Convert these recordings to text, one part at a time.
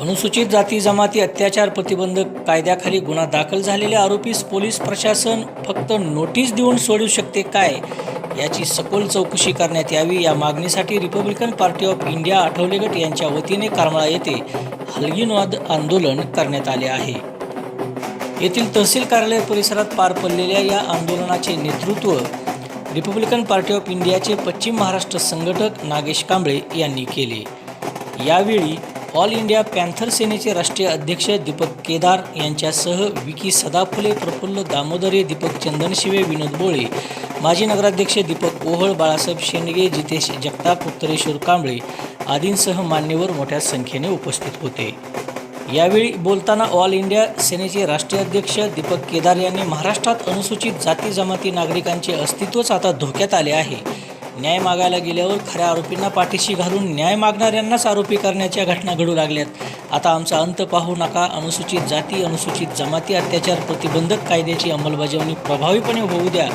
अनुसूचित जाती जमाती अत्याचार प्रतिबंधक कायद्याखाली गुन्हा दाखल झालेल्या आरोपीस पोलीस प्रशासन फक्त नोटीस देऊन सोडू शकते काय? याची सखोल चौकशी करण्यात यावी. या मागणीसाठी republican party of India Athawale गट यांच्या वतीने करमाळा येथे हलगीनवाद आंदोलन करण्यात आले आहे. येथील तहसील कार्यालय परिसरात पार पडलेल्या या आंदोलनाचे नेतृत्व रिपब्लिकन पार्टी ऑफ इंडियाचे पश्चिम महाराष्ट्र संघटक नागेश कांबळे यांनी केले. यावेळी ऑल इंडिया पॅन्थर सेनेचे राष्ट्रीय अध्यक्ष दीपक केदार यांच्यासह विकी सदाफुले प्रफुल्ल दामोदरे दीपक चंदनशिवे विनोद बोळे माजी नगराध्यक्ष दीपक ओहळ बाळासाहेब शेंडगे जितेश जगताप उत्तरेश्वर कांबळे आदींसह मान्यवर मोठ्या संख्येने उपस्थित होते. यावेळी बोलताना ऑल इंडिया सेनेचे राष्ट्रीय अध्यक्ष दीपक केदार यांनी महाराष्ट्रात अनुसूचित जाती जमाती नागरिकांचे अस्तित्वच आता धोक्यात आले आहे. न्याय मागायला गेल्यावर खऱ्या आरोपींना पाठीशी घालून न्याय मागणाऱ्यांनाच आरोपी करण्याच्या घटना घडू लागल्यात. आता आमचा अंत पाहू नका. अनुसूचित जाती अनुसूचित जमाती अत्याचार प्रतिबंधक कायद्याची अंमलबजावणी प्रभावीपणे होऊ द्या.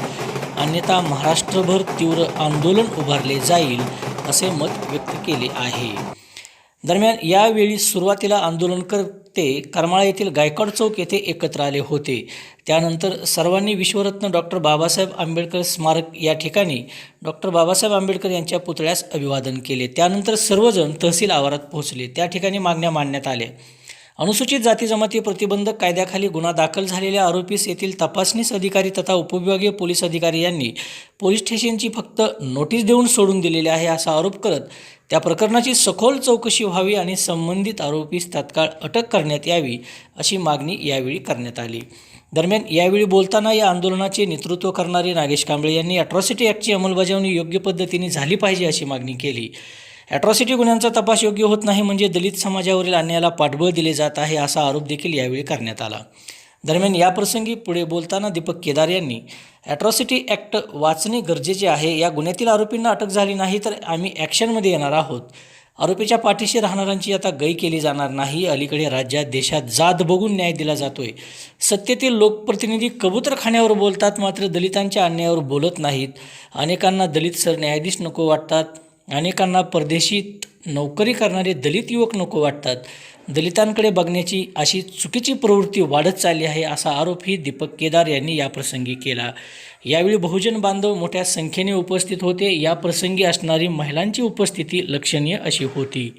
अन्यथा महाराष्ट्रभर तीव्र आंदोलन उभारले जाईल असे मत व्यक्त केले आहे. दरम्यान यावेळी सुरुवातीला आंदोलनकर्ते करमाळा येथील गायकवाड चौक येथे एकत्र आले होते. त्यानंतर सर्वांनी विश्वरत्न डॉक्टर बाबासाहेब आंबेडकर स्मारक या ठिकाणी डॉक्टर बाबासाहेब आंबेडकर यांच्या पुतळ्यास अभिवादन केले. त्यानंतर सर्वजण तहसील आवारात पोहोचले. त्या ठिकाणी मागण्या मांडण्यात आल्या. अनुसूचित जाती जमाती प्रतिबंधक कायद्याखाली गुन्हा दाखल झालेल्या आरोपीस येथील तपासणीस अधिकारी तथा उपविभागीय पोलीस अधिकारी यांनी पोलीस स्टेशनची फक्त नोटीस देऊन सोडून दिलेली आहे असा आरोप करत त्या प्रकरणाची सखोल चौकशी व्हावी आणि संबंधित आरोपीस तात्काळ अटक करण्यात यावी अशी मागणी यावेळी करण्यात आली. दरम्यान यावेळी बोलताना या आंदोलनाचे नेतृत्व करणारे नागेश कांबळे यांनी अट्रॉसिटी ॲक्टची अंमलबजावणी योग्य पद्धतीने झाली पाहिजे अशी मागणी केली. ॲट्रॉसिटी गुन्ह्यांचा तपास योग्य होत नाही म्हणजे दलित समाजावरील अन्यायाला पाठबळ दिले जात आहे असा आरोप देखील यावेळी करण्यात आला. दरम्यान याप्रसंगी पुढे बोलताना दीपक केदार यांनी ॲट्रॉसिटी ॲक्ट वाचणे गरजेचे आहे. या गुन्ह्यातील आरोपींना अटक झाली नाही तर आम्ही ॲक्शनमध्ये येणार आहोत. आरोपीच्या पाठीशी राहणाऱ्यांची आता गय केली जाणार नाही. अलीकडे राज्यात देशात जात बघून न्याय दिला जातोय. सत्तेतील लोकप्रतिनिधी कबूतरखान्यावर बोलतात मात्र दलितांच्या अन्यायावर बोलत नाहीत. अनेकांना दलित सरन्यायाधीश नको वाटतात. अनेकांना परदेशीत नोकरी करणारे दलित युवक नको वाटतात. दलितांकडे बघण्याची अशी चुकीची प्रवृत्ती वाढत चालली आहे असा आरोपही दीपक केदार यांनी याप्रसंगी केला. यावेळी बहुजन बांधव मोठ्या संख्येने उपस्थित होते. या प्रसंगी असणारी महिलांची उपस्थिती लक्षणीय अशी होती.